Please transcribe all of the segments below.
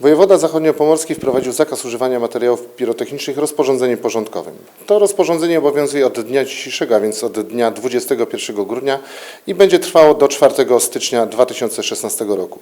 Wojewoda zachodniopomorski wprowadził zakaz używania materiałów pirotechnicznych rozporządzeniem porządkowym. To rozporządzenie obowiązuje od dnia dzisiejszego, a więc od dnia 21 grudnia i będzie trwało do 4 stycznia 2016 roku.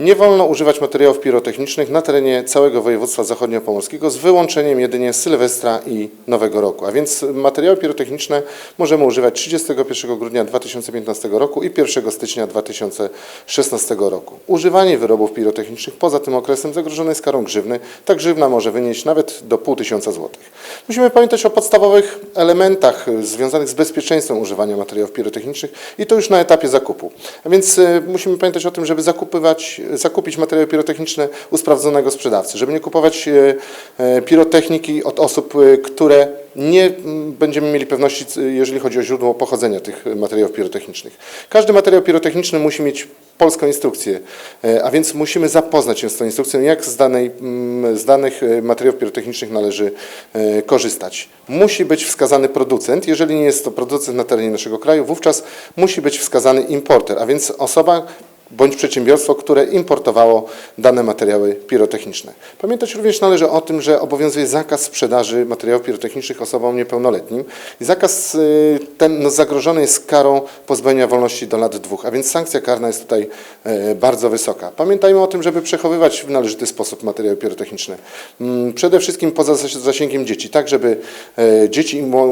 Nie wolno używać materiałów pirotechnicznych na terenie całego województwa zachodniopomorskiego z wyłączeniem jedynie Sylwestra i Nowego Roku. A więc materiały pirotechniczne możemy używać 31 grudnia 2015 roku i 1 stycznia 2016 roku. Używanie wyrobów pirotechnicznych poza tym okresem zagrożone jest karą grzywny. Ta grzywna może wynieść nawet do pół tysiąca złotych. Musimy pamiętać o podstawowych elementach y, związanych z bezpieczeństwem używania materiałów pirotechnicznych i to już na etapie zakupu. A więc y, musimy pamiętać o tym, żeby zakupywać, zakupić materiały pirotechniczne u sprawdzonego sprzedawcy, żeby nie kupować y, pirotechniki od osób, które nie będziemy mieli pewności, jeżeli chodzi o źródło pochodzenia tych materiałów pirotechnicznych. Każdy materiał pirotechniczny musi mieć polską instrukcję, e, a więc musimy zapoznać się z tą instrukcją, jak z, danej, mm, z danych e, materiałów pirotechnicznych należy e, korzystać. Musi być wskazany producent, jeżeli nie jest to producent na terenie naszego kraju, wówczas musi być wskazany importer, a więc osoba, bądź przedsiębiorstwo, które importowało dane materiały pirotechniczne. Pamiętać również należy o tym, że obowiązuje zakaz sprzedaży materiałów pirotechnicznych osobom niepełnoletnim. I zakaz y, ten no, zagrożony jest karą pozbawienia wolności do lat dwóch, a więc sankcja karna jest tutaj e, bardzo wysoka. Pamiętajmy o tym, żeby przechowywać w należyty sposób materiały pirotechniczne. Mm, Przede wszystkim poza zas- zasięgiem dzieci, tak żeby e, dzieci i mło-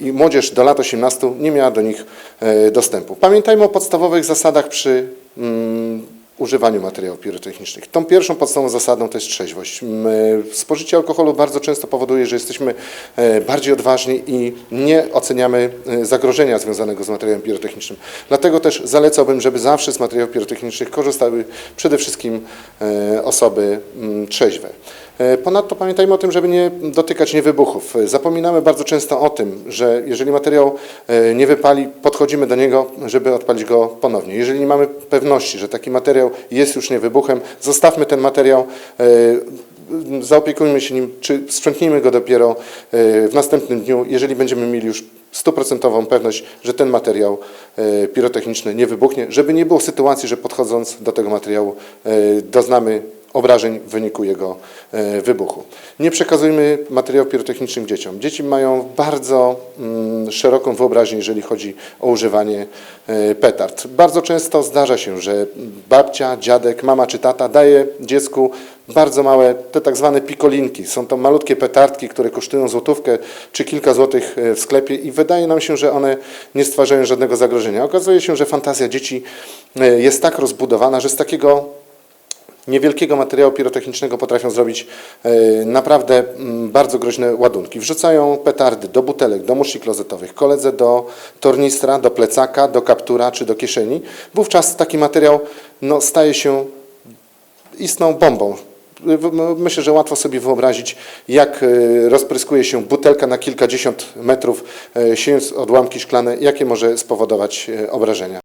i młodzież do lat 18 nie miała do nich e, dostępu. Pamiętajmy o podstawowych zasadach przy mm, używaniu materiałów pirotechnicznych. Tą pierwszą podstawową zasadą to jest trzeźwość. Mm, e, Spożycie alkoholu bardzo często powoduje, że jesteśmy e, bardziej odważni i nie oceniamy e, zagrożenia związanego z materiałem pirotechnicznym. Dlatego też zalecałbym, żeby zawsze z materiałów pirotechnicznych korzystały przede wszystkim osoby mm, trzeźwe. Ponadto pamiętajmy o tym, żeby nie dotykać niewybuchów. Zapominamy bardzo często o tym, że jeżeli materiał nie wypali, podchodzimy do niego, żeby odpalić go ponownie. Jeżeli nie mamy pewności, że taki materiał jest już niewybuchem, zostawmy ten materiał, e, zaopiekujmy się nim, czy sprzątnijmy go dopiero e, w następnym dniu, jeżeli będziemy mieli już stuprocentową pewność, że ten materiał e, pirotechniczny nie wybuchnie, żeby nie było sytuacji, że podchodząc do tego materiału doznamy obrażeń w wyniku jego e, wybuchu. Nie przekazujmy materiałów pirotechnicznych dzieciom. Dzieci mają bardzo mm, szeroką wyobraźnię, jeżeli chodzi o używanie e, petard. Bardzo często zdarza się, że babcia, dziadek, mama czy tata daje dziecku bardzo małe, te tak zwane pikolinki. Są to malutkie petardki, które kosztują złotówkę czy kilka złotych e, w sklepie i wydaje nam się, że one nie stwarzają żadnego zagrożenia. Okazuje się, że fantazja dzieci jest tak rozbudowana, że z takiego niewielkiego materiału pirotechnicznego potrafią zrobić e, naprawdę mm, bardzo groźne ładunki. Wrzucają petardy do butelek, do muszli klozetowych, koledze do tornistra, do plecaka, do kaptura czy do kieszeni. Wówczas taki materiał no, staje się istną bombą. W- Myślę, że łatwo sobie wyobrazić, jak e, rozpryskuje się butelka na kilkadziesiąt metrów, e, siejąc odłamki szklane, jakie może spowodować e, obrażenia.